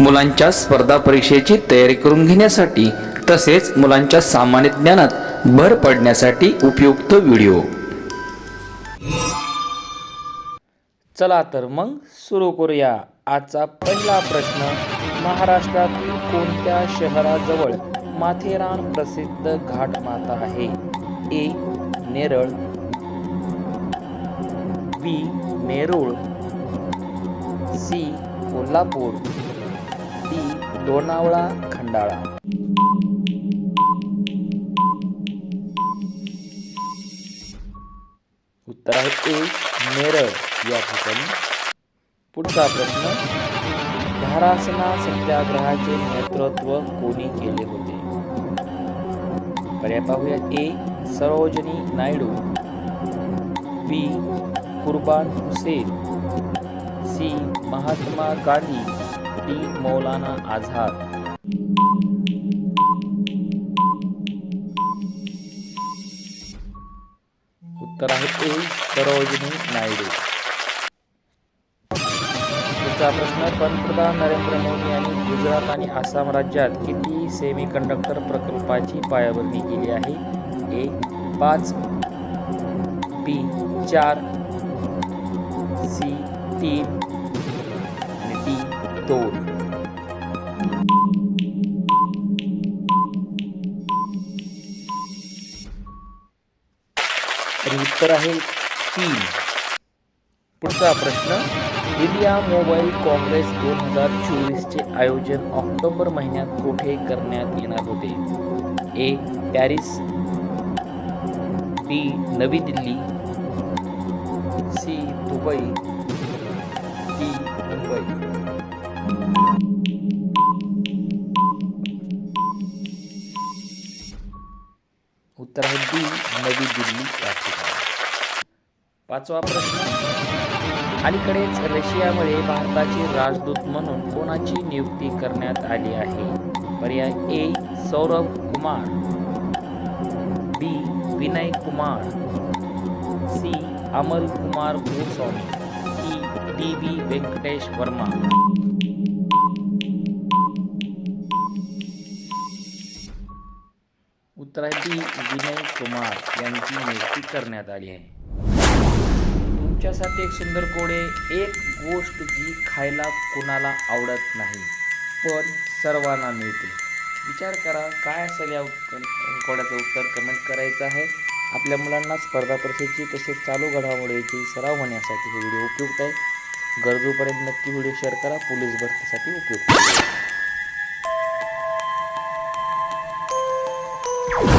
मुलांच्या स्पर्धा परीक्षेची तयारी करून घेण्यासाठी तसेच मुलांच्या सामान्य ज्ञानात भर पडण्यासाठी उपयुक्त व्हिडिओ. चला तर मग सुरू करूया. आजचा पहिला प्रश्न महाराष्ट्रातील कोणत्या शहराजवळ माथेरान प्रसिद्ध घाट माता आहे? A Neral B Nerul C Kolhapur D Lonavala Khandala. उत्तर आहे ए नेरळ या ठिकाणी. पुढचा प्रश्न धारासना सत्याग्रहाचे नेतृत्व कोणी केले होते? पर्याय पाहूया ए Sarojini Naidu B Kurban Hussain C Mahatma Gandhi. P Maulana Azad. उत्तर आहे ए सरोजिनी नायडू. पुढचा प्रश्न पंतप्रधान नरेंद्र मोदी यांनी गुजरात आणि आसाम राज्यात किती सेमी कंडक्टर प्रकल्पाची पायाभरणी केली आहे? ए पाच बी चार सी तीन तर उत्तर आहे तीन पुढचा प्रश्न इंडिया मोबाईल काँग्रेस दोन हजार चोवीसचे आयोजन ऑक्टोबर महिन्यात कुठे करण्यात येणार होते? A. Paris B. Navi Delhi C. Dubai D. Mumbai. उत्तर आहे डी नवी दिल्ली या ठिकाणी. पाचवा प्रश्न. अलीकडेच रशियामध्ये भारताचे राजदूत म्हणून कोणाची नियुक्ती करण्यात आली आहे? पर्याय A Saurabh Kumar. B Vinay Kumar. C Amal Kumar Goswami E D V Venkatesh Varma. उत्तर आहे विनय कुमार यांची नियुक्ती करण्यात आली आहे. तुमच्यासाठी एक सुंदर कोडे एक गोष्ट जी खायला कुणाला आवडत नाही पण सर्वांना मिळते. विचार करा काय असेल या कोड्याचं उत्तर कमेंट करायचं आहे. आपल्या मुलांना स्पर्धा परीक्षेची तसेच चालू घडामोडीची सराव होण्यासाठी हे व्हिडिओ उपयुक्त आहे. गरजूपर्यंत नक्की व्हिडिओ शेअर करा पोलीस भरतीसाठी उपयुक्त आहे. Oh!